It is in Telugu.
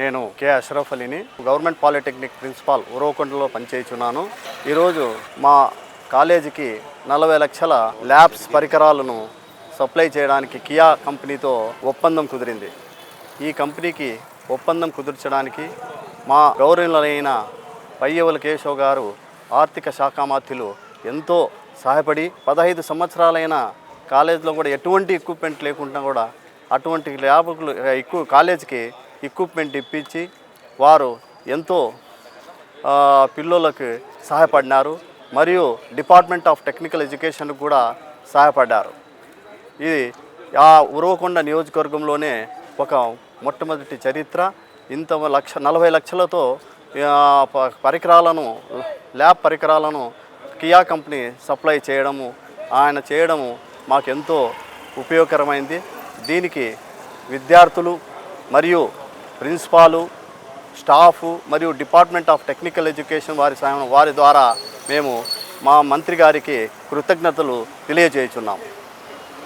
నేను కె. అష్రఫ్ అలీని గవర్నమెంట్ పాలిటెక్నిక్ ప్రిన్సిపాల్ ఉరవకొండలో పనిచేయుచున్నాను. ఈరోజు మా కాలేజీకి నలభై లక్షల ల్యాబ్స్ పరికరాలను సప్లై చేయడానికి కియా కంపెనీతో ఒప్పందం కుదిరింది. ఈ కంపెనీకి ఒప్పందం కుదుర్చడానికి మా గౌరవులైన పయ్యవల కేశవ్ గారు ఆర్థిక శాఖ మాత్యులు ఎంతో సహాయపడి పదహైదు సంవత్సరాలైన కాలేజీలో కూడా ఎటువంటి ఎక్విప్మెంట్ లేకుండా కూడా అటువంటి ల్యాబ్లు ఎక్కువ కాలేజీకి ఎక్విప్మెంట్ ఇప్పించి వారు ఎంతో పిల్లలకు సహాయపడినారు. మరియు డిపార్ట్మెంట్ ఆఫ్ టెక్నికల్ ఎడ్యుకేషన్ కూడా సహాయపడ్డారు. ఇది ఆ ఉరవకొండ నియోజకవర్గంలోనే ఒక మొట్టమొదటి చరిత్ర. ఇంత లక్ష నలభై లక్షలతో పరికరాలను ల్యాబ్ పరికరాలను కియా కంపెనీ సప్లై చేయడము ఆయన చేయడము మాకెంతో ఉపయోగకరమైంది. దీనికి విద్యార్థులు మరియు ప్రిన్సిపాలు స్టాఫ్ మరియు డిపార్ట్మెంట్ ఆఫ్ టెక్నికల్ ఎడ్యుకేషన్ వారి సహాయం వారి ద్వారా మేము మా మంత్రి గారికి కృతజ్ఞతలు తెలియజేయుచున్నాము